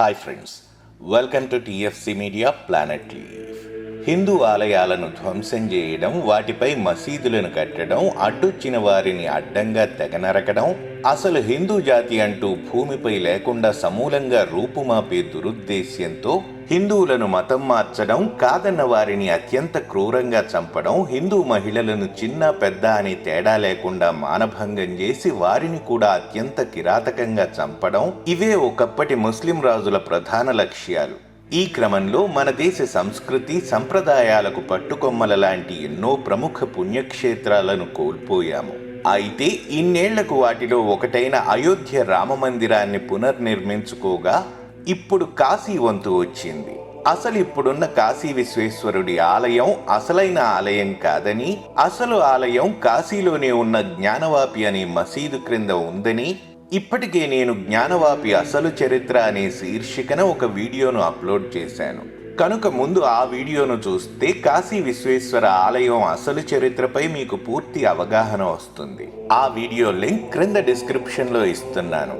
Hi friends, welcome to TFC Media Planet Leaf. Hindu ఆలయాలను ధ్వంసం చేయడం వాటిపై మసీదులను కట్టడం అడ్డొచ్చిన వారిని అడ్డంగా తెగనరకడం అసలు హిందూ జాతి అంటూ భూమిపై లేకుండా సమూలంగా రూపుమాపే దురుద్దేశ్యంతో హిందువులను మతం మార్చడం కాదన్న వారిని అత్యంత క్రూరంగా చంపడం హిందూ మహిళలను చిన్న పెద్ద అని తేడా లేకుండా మానభంగం చేసి వారిని కూడా అత్యంత కిరాతకంగా చంపడం ఇవే ఒకప్పటి ముస్లిం రాజుల ప్రధాన లక్ష్యాలు. ఈ క్రమంలో మన దేశ సంస్కృతి సంప్రదాయాలకు పట్టుకొమ్మల లాంటి ఎన్నో ప్రముఖ పుణ్యక్షేత్రాలను కోల్పోయాము. అయితే ఇన్నేళ్ళకు వాటిలో ఒకటైన అయోధ్య రామ మందిరాన్ని పునర్నిర్మించుకోగా ఇప్పుడు కాశీ వంతు వచ్చింది. అసలు ఇప్పుడున్న కాశీ విశ్వేశ్వరుడి ఆలయం అసలైన ఆలయం కాదని అసలు ఆలయం కాశీలోనే ఉన్న జ్ఞానవాపి అనే మసీదు క్రింద ఉందని ఇప్పటికే నేను జ్ఞానవాపి అసలు చరిత్ర అనే శీర్షికన ఒక వీడియోను అప్లోడ్ చేశాను. కనుక ముందు ఆ వీడియోను చూస్తే కాశీ విశ్వేశ్వర ఆలయం అసలు చరిత్రపై మీకు పూర్తి అవగాహన వస్తుంది. ఆ వీడియో లింక్ క్రింద డిస్క్రిప్షన్లో ఇస్తున్నాను.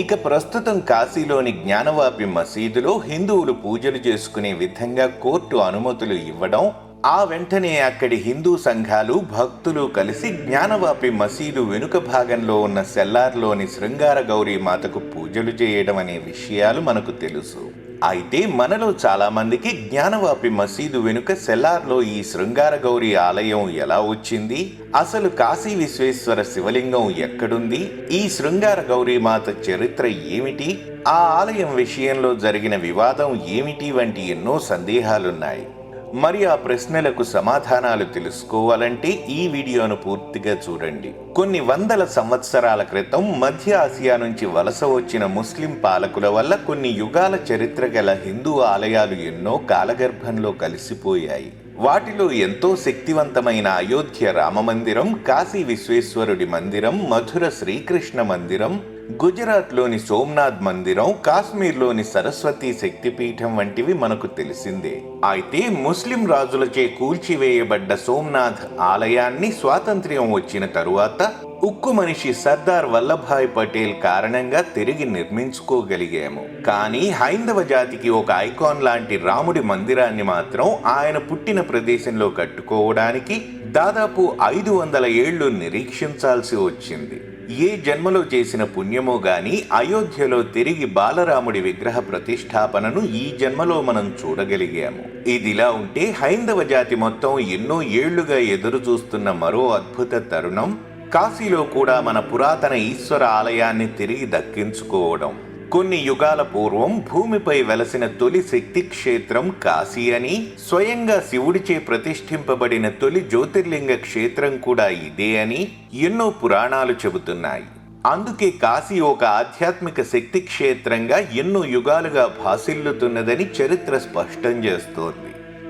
ఇక ప్రస్తుతం కాశీలోని జ్ఞానవాపి మసీదులో హిందువులు పూజలు చేసుకునే విధంగా కోర్టు అనుమతులు ఇవ్వడం ఆ వెంటనే అక్కడి హిందూ సంఘాలు భక్తులు కలిసి జ్ఞానవాపి మసీదు వెనుక భాగంలో ఉన్న సెల్లార్లోని శృంగార గౌరీ మాతకు పూజలు చేయడం అనే విషయాలు మనకు తెలుసు. అయితే మనలో చాలామందికి జ్ఞానవాపి మసీదు వెనుక సెల్లార్లో ఈ శృంగార గౌరి ఆలయం ఎలా వచ్చింది? అసలు కాశీ విశ్వేశ్వర శివలింగం ఎక్కడుంది? ఈ శృంగార గౌరీ మాత చరిత్ర ఏమిటి? ఆ ఆలయం విషయంలో జరిగిన వివాదం ఏమిటి? వంటి ఎన్నో సందేహాలున్నాయి. మరి ఆ ప్రశ్నలకు సమాధానాలు తెలుసుకోవాలంటే ఈ వీడియోను పూర్తిగా చూడండి. కొన్ని వందల సంవత్సరాల క్రితం మధ్య ఆసియా నుంచి వలస వచ్చిన ముస్లిం పాలకుల వల్ల కొన్ని యుగాల చరిత్ర గల హిందూ ఆలయాలు ఎన్నో కాలగర్భంలో కలిసిపోయాయి. వాటిలో ఎంతో శక్తివంతమైన అయోధ్య రామ మందిరం కాశీ విశ్వేశ్వరుడి మందిరం మధుర శ్రీకృష్ణ మందిరం గుజరాత్లోని సోమ్నాథ్ మందిరం కాశ్మీర్లోని సరస్వతి శక్తిపీఠం వంటివి మనకు తెలిసిందే. అయితే ముస్లిం రాజులచే కూల్చివేయబడ్డ సోమ్నాథ్ ఆలయాన్ని స్వాతంత్ర్యం వచ్చిన తరువాత ఉక్కు మనిషి సర్దార్ వల్లభాయ్ పటేల్ కారణంగా తిరిగి నిర్మించుకోగలిగాము. కానీ హైందవ జాతికి ఒక ఐకాన్ లాంటి రాముడి మందిరాన్ని మాత్రం ఆయన పుట్టిన ప్రదేశంలో కట్టుకోవడానికి దాదాపు ఐదు వందల ఏళ్ళు నిరీక్షించాల్సి వచ్చింది. ఏ జన్మలో చేసిన పుణ్యమో గాని అయోధ్యలో తిరిగి బాలరాముడి విగ్రహ ప్రతిష్టాపనను ఈ జన్మలో మనం చూడగలిగాము. ఇదిలా ఉంటే హైందవ జాతి మొత్తం ఎన్నో ఏళ్ళుగా ఎదురు చూస్తున్న మరో అద్భుత తరుణం కాశీలో కూడా మన పురాతన ఈశ్వర ఆలయాన్ని తిరిగి దక్కించుకోవడం. కొన్ని యుగాల పూర్వం భూమిపై వెలసిన తొలి శక్తి క్షేత్రం కాశీ అని స్వయంగా శివుడిచే ప్రతిష్ఠింపబడిన తొలి జ్యోతిర్లింగ క్షేత్రం కూడా ఇదే అని ఎన్నో పురాణాలు చెబుతున్నాయి. అందుకే కాశీ ఒక ఆధ్యాత్మిక శక్తి క్షేత్రంగా ఎన్నో యుగాలుగా భాసిల్లుతున్నదని చరిత్ర స్పష్టం చేస్తోంది.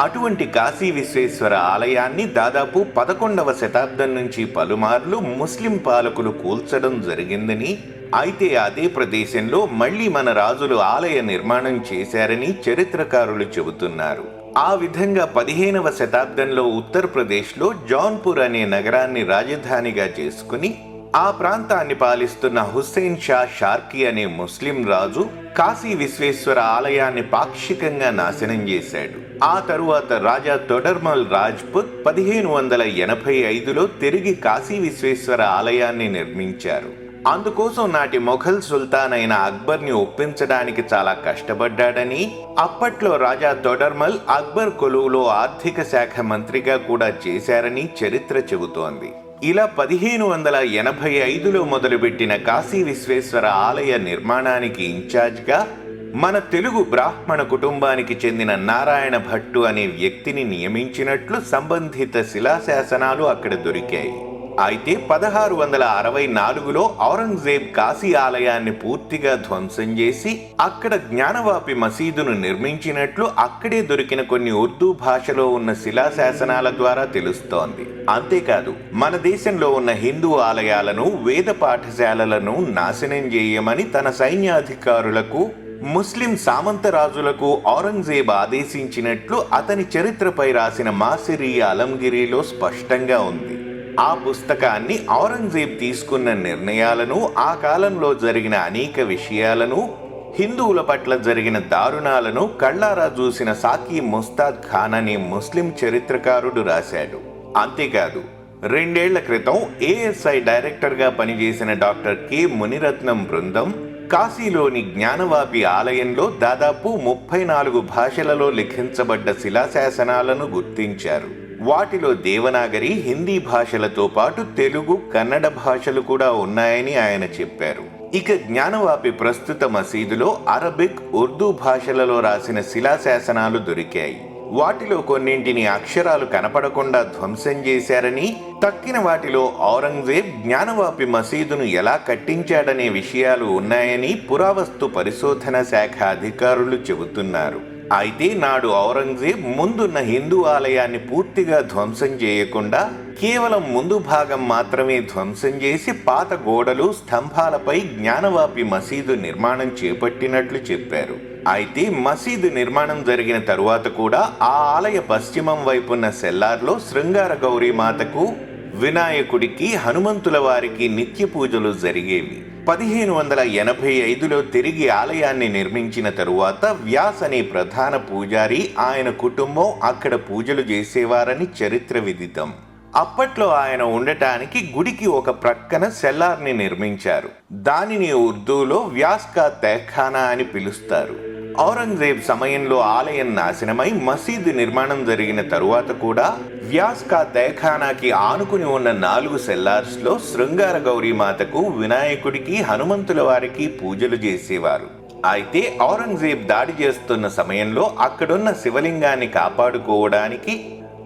అటువంటి కాశీ విశ్వేశ్వర ఆలయాన్ని దాదాపు పదకొండవ శతాబ్దం నుంచి పలుమార్లు ముస్లిం పాలకులు కూల్చడం జరిగిందని అయితే అదే ప్రదేశంలో మళ్ళీ మన రాజులు ఆలయ నిర్మాణం చేశారని చరిత్రకారులు చెబుతున్నారు. ఆ విధంగా పదిహేనవ శతాబ్దంలో ఉత్తరప్రదేశ్లో జాన్పూర్ అనే నగరాన్ని రాజధానిగా చేసుకుని ఆ ప్రాంతాన్ని పాలిస్తున్న హుస్సేన్ షా షార్కీ అనే ముస్లిం రాజు కాశీ విశ్వేశ్వర ఆలయాన్ని పాక్షికంగా నాశనం చేశాడు. ఆ తరువాత రాజా తొడర్మల్ రాజ్పుత్ పదిహేను వందల ఎనభై ఐదులో తిరిగి కాశీ విశ్వేశ్వర ఆలయాన్ని నిర్మించారు. అందుకోసం నాటి మొఘల్ సుల్తాన్ అయిన అక్బర్ని ఒప్పించడానికి చాలా కష్టపడ్డాడని అప్పట్లో రాజా తొడర్మల్ అక్బర్ కొలువులో ఆర్థిక శాఖ మంత్రిగా కూడా చేశారని చరిత్ర చెబుతోంది. ఇలా పదిహేను వందల ఎనభై ఐదులో మొదలుపెట్టిన కాశీ విశ్వేశ్వర ఆలయ నిర్మాణానికి ఇన్ఛార్జ్గా మన తెలుగు బ్రాహ్మణ కుటుంబానికి చెందిన నారాయణ భట్టు అనే వ్యక్తిని నియమించినట్లు సంబంధిత శిలాశాసనాలు అక్కడ దొరికాయి. అయితే పదహారు వందల అరవై నాలుగులో ఔరంగజేబ్ కాశీ ఆలయాన్ని పూర్తిగా ధ్వంసం చేసి అక్కడ జ్ఞానవాపి మసీదును నిర్మించినట్లు అక్కడే దొరికిన కొన్ని ఉర్దూ భాషలో ఉన్న శిలాశాసనాల ద్వారా తెలుస్తోంది. అంతేకాదు మన దేశంలో ఉన్న హిందూ ఆలయాలను వేద పాఠశాలలను నాశనం చేయమని తన సైన్యాధికారులకు ముస్లిం సామంతరాజులకు ఔరంగజేబ్ ఆదేశించినట్లు అతని చరిత్రపై రాసిన మాసిరి అలంగిరిలో స్పష్టంగా ఉంది. ఆ పుస్తకాన్ని ఔరంగజేబ్ తీసుకున్న నిర్ణయాలను ఆ కాలంలో జరిగిన అనేక విషయాలను హిందువుల పట్ల జరిగిన దారుణాలను కళ్ళారా చూసిన సాకి ముస్తాద్ ఖాన్ అనే ముస్లిం చరిత్రకారుడు రాశాడు. అంతేకాదు రెండేళ్ళ క్రితం ఏఎస్ఐ డైరెక్టర్గా పనిచేసిన డాక్టర్ కె మునిరత్నం బృందం కాశీలోని జ్ఞానవాపి ఆలయంలో దాదాపు ముప్పై నాలుగు భాషలలో లిఖించబడ్డ శిలాశాసనాలను గుర్తించారు. వాటిలో దేవనాగరి హిందీ భాషలతో పాటు తెలుగు కన్నడ భాషలు కూడా ఉన్నాయని ఆయన చెప్పారు. ఇక జ్ఞానవాపి ప్రస్తుత మసీదులో అరబిక్ ఉర్దూ భాషలలో రాసిన శిలాశాసనాలు దొరికాయి. వాటిలో కొన్నింటిని అక్షరాలు కనపడకుండా ధ్వంసం చేశారని తక్కిన వాటిలో ఔరంగజేబ్ జ్ఞానవాపి మసీదును ఎలా కట్టించాడనే విషయాలు ఉన్నాయని పురావస్తు పరిశోధన శాఖ అధికారులు చెబుతున్నారు. అయితే నాడు ఔరంగజేబ్ ముందున్న హిందూ ఆలయాన్ని పూర్తిగా ధ్వంసం చేయకుండా కేవలం ముందు భాగం మాత్రమే ధ్వంసం చేసి పాత గోడలు స్తంభాలపై జ్ఞానవాపి మసీదు నిర్మాణం చేపట్టినట్లు చెప్పారు. అయితే మసీదు నిర్మాణం జరిగిన తరువాత కూడా ఆ ఆలయ పశ్చిమం వైపున్న సెల్లార్లో శృంగార గౌరీ మాతకు వినాయకుడికి హనుమంతుల వారికి నిత్య పూజలు జరిగేవి. పదిహేను వందల ఎనభై ఐదులో తిరిగి ఆలయాన్ని నిర్మించిన తరువాత వ్యాస్ అనే ప్రధాన పూజారి ఆయన కుటుంబం అక్కడ పూజలు చేసేవారని చరిత్ర విదితం. అప్పట్లో ఆయన ఉండటానికి గుడికి ఒక ప్రక్కన సెల్లార్ని నిర్మించారు. దానిని ఉర్దూలో వ్యాస్కా తెఖానా అని పిలుస్తారు. ఔరంగజేబ్ సమయంలో ఆలయం నాశనమై మసీదు నిర్మాణం జరిగిన తరువాత కూడా వ్యాస్కా దయఖానాకి ఆనుకుని ఉన్న నాలుగు సెల్లార్స్లో శృంగార గౌరీమాతకు వినాయకుడికి హనుమంతుల వారికి పూజలు చేసేవారు. అయితే ఔరంగజేబ్ దాడి చేస్తున్న సమయంలో అక్కడున్న శివలింగాన్ని కాపాడుకోవడానికి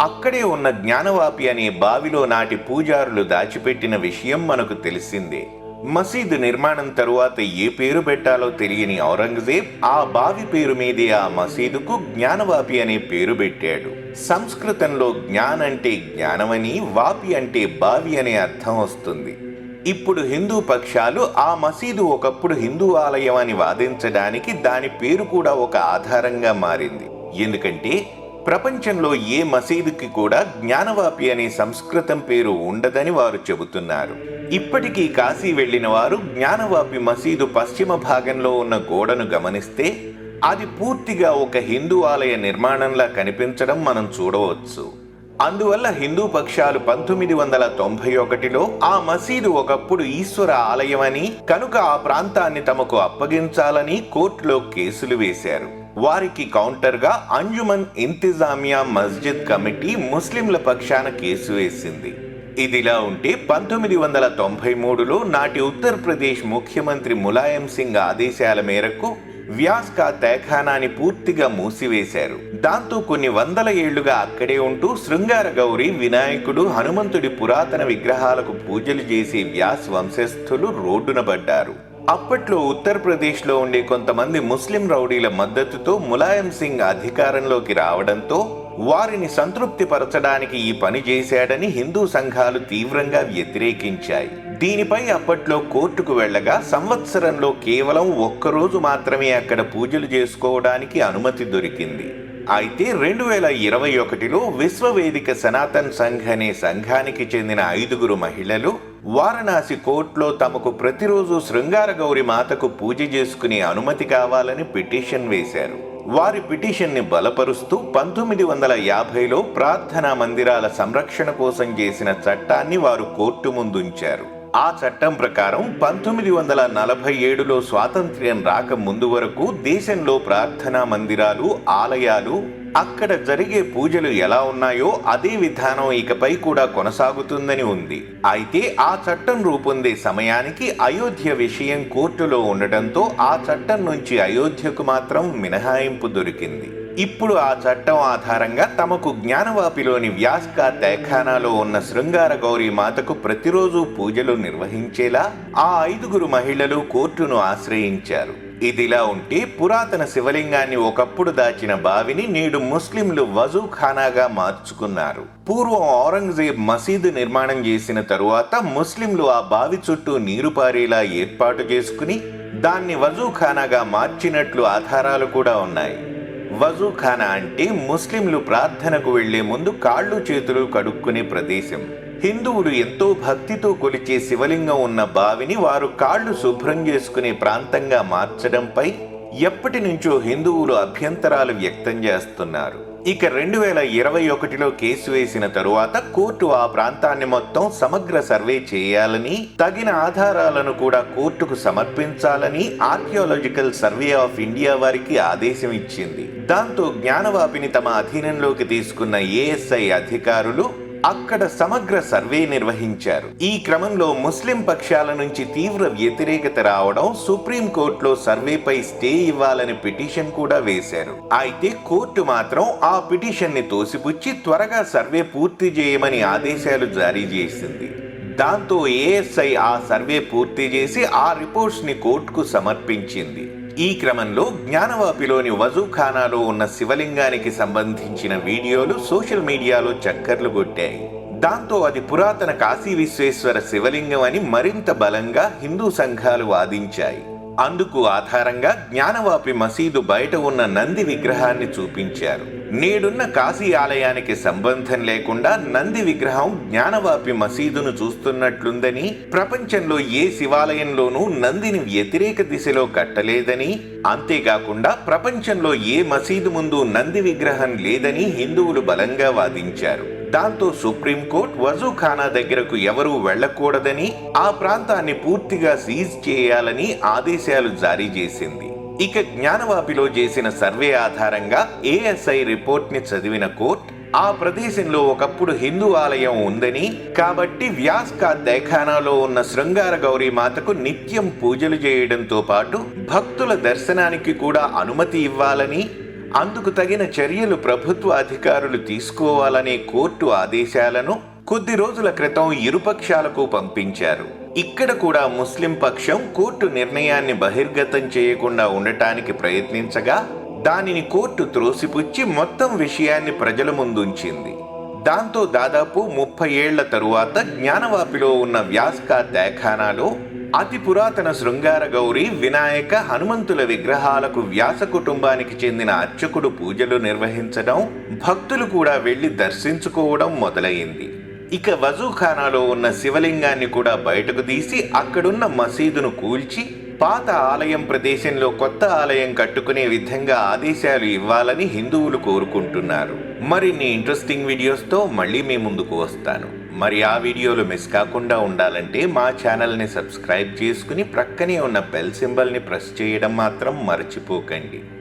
అక్కడే ఉన్న జ్ఞానవాపి అనే బావిలో నాటి పూజారులు దాచిపెట్టిన విషయం మనకు తెలిసిందే. మసీదు నిర్మాణం తరువాత ఏ పేరు పెట్టాలో తెలియని ఔరంగజేబ్ ఆ బావి పేరు మీదే ఆ మసీదుకు జ్ఞానవాపి అనే పేరు పెట్టాడు. సంస్కృతంలో జ్ఞాన్ అంటే జ్ఞానమని వాపి అంటే బావి అనే అర్థం వస్తుంది. ఇప్పుడు హిందూ పక్షాలు ఆ మసీదు ఒకప్పుడు హిందూ ఆలయం అని వాదించడానికి దాని పేరు కూడా ఒక ఆధారంగా మారింది. ఎందుకంటే ప్రపంచంలో ఏ మసీదుకి కూడా జ్ఞానవాపి అనే సంస్కృతం పేరు ఉండదని వారు చెబుతున్నారు. ఇప్పటికీ కాశీ వెళ్ళిన వారు జ్ఞానవాపి మసీదు పశ్చిమ భాగంలో ఉన్న గోడను గమనిస్తే అది పూర్తిగా ఒక హిందూ ఆలయ నిర్మాణంలా కనిపించడం మనం చూడవచ్చు. అందువల్ల హిందూ పక్షాలు పంతొమ్మిది వందల తొంభై ఒకటిలో ఆ మసీదు ఒకప్పుడు ఈశ్వర ఆలయమని కనుక ఆ ప్రాంతాన్ని తమకు అప్పగించాలని కోర్టులో కేసులు వేశారు. వారికి కౌంటర్గా అంజుమన్ ఇంతిజామియా మస్జిద్ కమిటీ ముస్లింల పక్షాన కేసు వేసింది. ఇదిలా ఉంటే పంతొమ్మిది వందల తొంభై మూడులో నాటి ఉత్తరప్రదేశ్ ముఖ్యమంత్రి ములాయం సింగ్ ఆదేశాల మేరకు వ్యాస్కా తేఖానాని పూర్తిగా మూసివేశారు. దాంతో కొన్ని వందల ఏళ్ళుగా అక్కడే ఉంటూ శృంగార గౌరి వినాయకుడు హనుమంతుడి పురాతన విగ్రహాలకు పూజలు చేసే వ్యాస్ వంశస్థులు రోడ్డున పడ్డారు. అప్పట్లో ఉత్తరప్రదేశ్లో ఉండే కొంతమంది ముస్లిం రౌడీల మద్దతుతో ములాయం సింగ్ అధికారంలోకి రావడంతో వారిని సంతృప్తిపరచడానికి ఈ పని చేశాడని హిందూ సంఘాలు తీవ్రంగా వ్యతిరేకించాయి. దీనిపై అప్పట్లో కోర్టుకు వెళ్ళగా సంవత్సరంలో కేవలం ఒక్కరోజు మాత్రమే అక్కడ పూజలు చేసుకోవడానికి అనుమతి దొరికింది. అయితే రెండు వేల ఇరవై ఒకటిలో విశ్వవేదిక సనాతన్ సంఘ్ అనే సంఘానికి చెందిన ఐదుగురు మహిళలు వారణాసి కోర్టులో తమకు ప్రతిరోజు శృంగార గౌరి మాతకు పూజ చేసుకునే అనుమతి కావాలని పిటిషన్ వేశారు. వారి పిటిషన్ని బలపరుస్తూ పంతొమ్మిది వందల యాభైలో ప్రార్థనా మందిరాల సంరక్షణ కోసం చేసిన చట్టాన్ని వారు కోర్టు ముందుంచారు. ఆ చట్టం ప్రకారం పంతొమ్మిది వందల నలభై ఏడులో స్వాతంత్ర్యం రాక ముందు వరకు దేశంలో ప్రార్థనా మందిరాలు ఆలయాలు అక్కడ జరిగే పూజలు ఎలా ఉన్నాయో అదే విధానం ఇకపై కూడా కొనసాగుతుందని ఉంది. అయితే ఆ చట్టం రూపొందే సమయానికి అయోధ్య విషయం కోర్టులో ఉండటంతో ఆ చట్టం నుంచి అయోధ్యకు మాత్రం మినహాయింపు దొరికింది. ఇప్పుడు ఆ చట్టం ఆధారంగా తమకు జ్ఞానవాపిలోని వ్యాస్క తేఖానాలో ఉన్న శృంగార గౌరీ మాతకు ప్రతిరోజు పూజలు నిర్వహించేలా ఆ ఐదుగురు మహిళలు కోర్టును ఆశ్రయించారు. ఇదిలా ఉంటే పురాతన శివలింగాన్ని ఒకప్పుడు దాచిన బావిని నేడు ముస్లింలు వజూ ఖానాగా మార్చుకున్నారు. పూర్వం ఔరంగజేబ్ మసీదు నిర్మాణం చేసిన తరువాత ముస్లింలు ఆ బావి చుట్టూ నీరు పారేలా ఏర్పాటు చేసుకుని దాన్ని వజూ ఖానాగా మార్చినట్లు ఆధారాలు కూడా ఉన్నాయి. వజూఖానా అంటే ముస్లింలు ప్రార్థనకు వెళ్ళే ముందు కాళ్ళు చేతులు కడుక్కునే ప్రదేశం. హిందువులు ఎంతో భక్తితో కొలిచే శివలింగం ఉన్న బావిని వారు కాళ్ళు శుభ్రం చేసుకునే ప్రాంతంగా మార్చడంపై ఎప్పటి నుంచో హిందువులు అభ్యంతరాలు వ్యక్తం చేస్తున్నారు. ఇక రెండు వేల ఇరవై ఒకటిలో కేసు వేసిన తరువాత కోర్టు ఆ ప్రాంతాన్ని మొత్తం సమగ్ర సర్వే చేయాలని తగిన ఆధారాలను కూడా కోర్టుకు సమర్పించాలని ఆర్కియాలజికల్ సర్వే ఆఫ్ ఇండియా వారికి ఆదేశం ఇచ్చింది. దాంతో జ్ఞానవాపిని తమ అధీనంలోకి తీసుకున్న ఏఎస్ఐ అధికారులు అక్కడ సమగ్ర సర్వే నిర్వహించారు. ఈ క్రమంలో ముస్లిం పక్షాల నుంచి తీవ్ర వ్యతిరేకత రావడం సుప్రీం కోర్టులో సర్వేపై స్టే ఇవ్వాలని పిటిషన్ కూడా వేశారు. అయితే కోర్టు మాత్రం ఆ పిటిషన్ని తోసిపుచ్చి త్వరగా సర్వే పూర్తి చేయమని ఆదేశాలు జారీ చేసింది. దాంతో ఏఎస్ఐ ఆ సర్వే పూర్తి చేసి ఆ రిపోర్ట్స్ని కోర్టుకు సమర్పించింది. ఈ క్రమంలో జ్ఞానవాపిలోని వజూఖానాలో ఉన్న శివలింగానికి సంబంధించిన వీడియోలు సోషల్ మీడియాలో చక్కర్లు కొట్టాయి. దాంతో అది పురాతన కాశీ విశ్వేశ్వర శివలింగం అని మరింత బలంగా హిందూ సంఘాలు వాదించాయి. అందుకు ఆధారంగా జ్ఞానవాపి మసీదు బయట ఉన్న నంది విగ్రహాన్ని చూపించారు. నేడున్న కాశీ ఆలయానికి సంబంధం లేకుండా నంది విగ్రహం జ్ఞానవాపి మసీదును చూస్తున్నట్లుందని ప్రపంచంలో ఏ శివాలయంలోనూ నందిని వ్యతిరేక దిశలో కట్టలేదని అంతేకాకుండా ప్రపంచంలో ఏ మసీదు ముందు నంది విగ్రహం లేదని హిందువులు బలంగా వాదించారు. దాంతో సుప్రీంకోర్టు వజూఖానా దగ్గరకు ఎవరూ వెళ్ళకూడదని ఆ ప్రాంతాన్ని పూర్తిగా సీజ్ చేయాలని ఆదేశాలు జారీ చేసింది. ఇక జ్ఞానవాపిలో చేసిన సర్వే ఆధారంగా ఏఎస్ఐ రిపోర్ట్ని చదివిన కోర్ట్ ఆ ప్రదేశంలో ఒకప్పుడు హిందూ ఆలయం ఉందని కాబట్టి వ్యాస్కా దైఖానాలో దేఖానాలో ఉన్న శృంగార గౌరీ మాతకు నిత్యం పూజలు చేయడంతో పాటు భక్తుల దర్శనానికి కూడా అనుమతి ఇవ్వాలని అందుకు తగిన చర్యలు ప్రభుత్వ అధికారులు తీసుకోవాలనే కోర్టు ఆదేశాలను కొద్ది రోజుల క్రితం ఇరుపక్షాలకు పంపించారు. ఇక్కడ కూడా ముస్లిం పక్షం కోర్టు నిర్ణయాన్ని బహిర్గతం చేయకుండా ఉండటానికి ప్రయత్నించగా దానిని కోర్టు త్రోసిపుచ్చి మొత్తం విషయాన్ని ప్రజల ముందుంచింది. దాంతో దాదాపు ముప్పై ఏళ్ళ తరువాత జ్ఞానవాపిలో ఉన్న వ్యాస్కా దేఖానాలో అతి పురాతన శృంగార గౌరి వినాయక హనుమంతుల విగ్రహాలకు వ్యాస కుటుంబానికి చెందిన అర్చకుడు పూజలు నిర్వహించడం భక్తులు కూడా వెళ్ళి దర్శించుకోవడం మొదలైంది. ఇక వజూఖానాలో ఉన్న శివలింగాన్ని కూడా బయటకు తీసి అక్కడున్న మసీదును కూల్చి పాత ఆలయం ప్రదేశంలో కొత్త ఆలయం కట్టుకునే విధంగా ఆదేశాలు ఇవ్వాలని హిందువులు కోరుకుంటున్నారు. మరిన్ని ఇంట్రెస్టింగ్ వీడియోస్తో మళ్ళీ మీ ముందుకు వస్తాను. మరి ఆ వీడియోలు మిస్ కాకుండా ఉండాలంటే మా ఛానల్ని సబ్స్క్రైబ్ చేసుకుని ప్రక్కనే ఉన్న బెల్ సింబల్ని ప్రెస్ చేయడం మాత్రం మర్చిపోకండి.